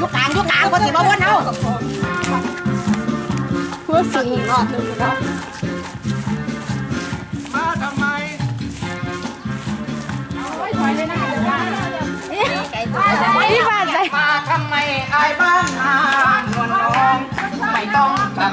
ยุกกลางยุกกลางคนสิบ่วนเอาหัวสูงรอดมาทำไมพี่บาดใจมาทำไมอายบ้านนานวลน้องไม่ต้องกลับ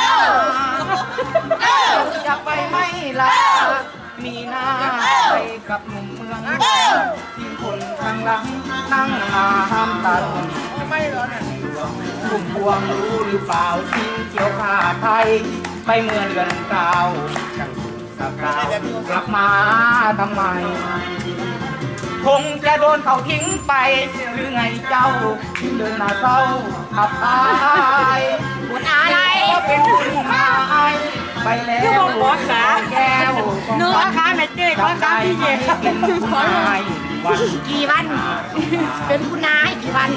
มีหน้าไปกับหนุ่มเมืองที่คนข้างหลังนั่งมาห้ามตันไม่หรอเนี่ยพุ่มพวงรู้หรือเปล่าทิ้งเกี่ยวขาไทย ไปเมื่อเดือนเก้าจังกับเก้ากลับมาทำไม คงจะโดนเขาทิ้งไปหรือไงเจ้าเดินหน้าเศร้าขับตายคุณอะไรเป็นคุณนาไปแล้วหัวขาแก้ เนื้อขาแม่เจ๊ขอขาพี่เจ๊เป็นคุณนายวันกี่วัน เป็นคุณนายกี่วัน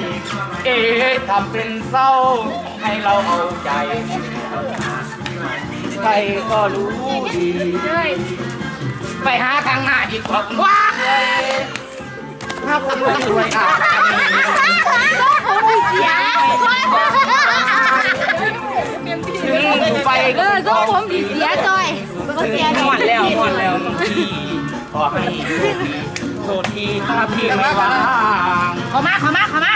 เอ๊ะทำเป็นเศร้า ให้เราเอาใจ ใครก็รู้ดีไปหาข้างหน้าดีกว่าว้าถ้าคนรวยรวยอาจจะมีเขาไม่เสียถึงไปเออส้มผมดีเสียจอย ก็เสียนอนแล้วนอนแล้วพี่ขอให้โทษทีถ้าพี่ไม่ว่างขอมาขอมาขอมา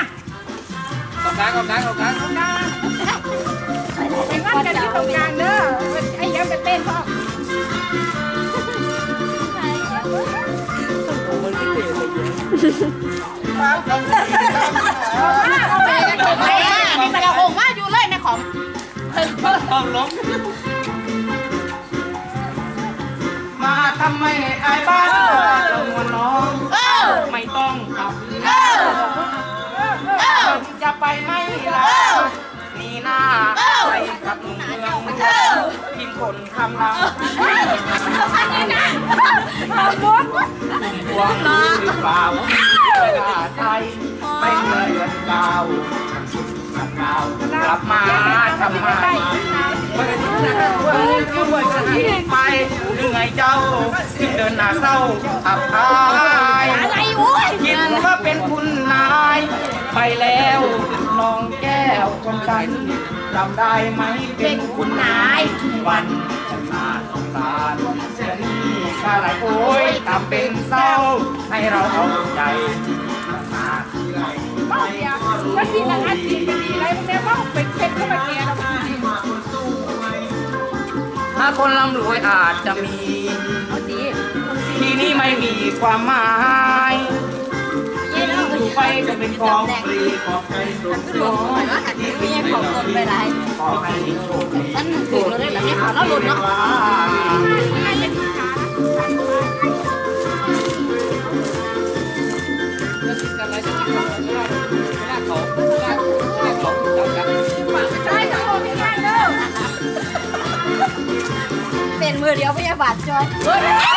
ขอบคุณขอบคุณขอบคุณเป็นวันกันที่ตรงกลางเด้อไอ้ยังไปเต้นพ่อไปำไมไอ้บ้านเราหัวน้องไม่ต้องกลับเออเออจะไปไม่ลามีหน้าไปกับเมืองทีมคนคำลังเอามุกหวงหรือเปล่าเวลาไทยไปเมืองดาวกลับมาทำไม ไปหรือไงเจ้าถึงเดินหน้าเศร้าอับอายอะไรโว้ยคิดว่าเป็นคุณนาย ไปแล้วน้องแก้วคนกันจำได้ไหมเป็นคุณนายวันจะมาสงสารจะนี่ข้าหลายโอ้ยทำเป็นเศร้า ให้เราเอาใจมาที่ไรไม่วันที่ละอาทิตย์จะดี คนร่ำรวยอาจจะมี ที่นี่ไม่มีความหมายอยู่ไปจะเป็นของฟรีของใครสุดยอดที่มีของตนไปไรขอให้โชคดีมันถูกเราได้แบบนี้ของเราหลุดเนาะเป็นมื เดียวพยาบาลจอยเฮ้ย